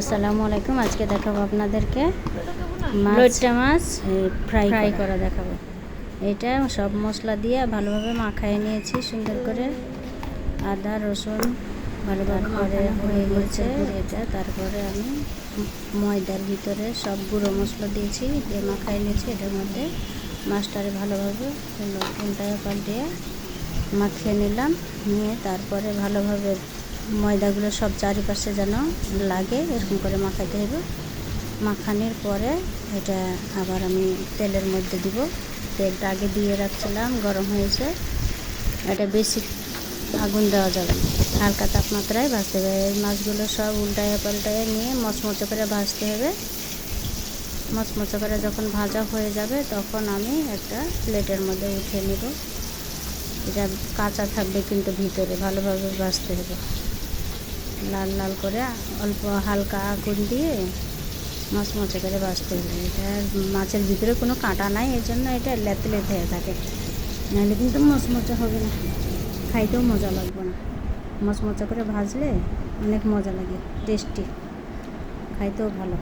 আসসালামু আলাইকুম আজকে দেখাবো আপনাদেরকে লইট্টা মাছ ফ্রাই ফ্রাই করা। দেখাবো। এটা সব মশলা দিয়ে ভালোভাবে মাখায় নিয়েছি সুন্দর করে আদা রসুন ভালোভাবে করে হয়ে গেছে। এটা। তারপরে আমি ময়দার ভিতরে সব গুঁড়ো মশলা দিয়েছি দিয়ে মাখায় নিয়েছি এটার মধ্যে। মাছটারে ভালোভাবে উল্টায় পাল্টিয়ে মাখিয়ে নিলাম নিয়ে তারপরে ভালোভাবে ময়দাগুলো সব চারিপাশে যেন লাগে, এরকম করে মাখাতে হবে মাখানোর পরে এটা আবার আমি তেলের মধ্যে দিব। তেলটা আগে দিয়ে রাখছিলাম, গরম হয়েছে। এটা বেশি আগুন দেওয়া যাবে হালকা তাপমাত্রায় ভাজতে হবে। এই মাছগুলো সব উল্টায় পাল্টায় নিয়ে মচমচে করে ভাজতে হবে। মচমচে করে যখন ভাজা হয়ে যাবে, তখন আমি একটা প্লেটের মধ্যে উঠিয়ে নেব। এটা কাঁচা থাকবে কিন্তু ভিতরে, ভালোভাবে ভাজতে হবে। লাল লাল করে অল্প হালকা আগুন দিয়ে মচমচে করে বাঁচতে হবে। এটা মাছের ভিতরে কোনো কাঁটা নাই এর জন্য এটা লেতে লেতে হয়ে থাকে। নাহলে কিন্তু মচমচে হবে না। খাইতেও মজা লাগবে না। মচমচে করে ভাজলে অনেক মজা লাগে, টেস্টি। খাইতেও ভালো।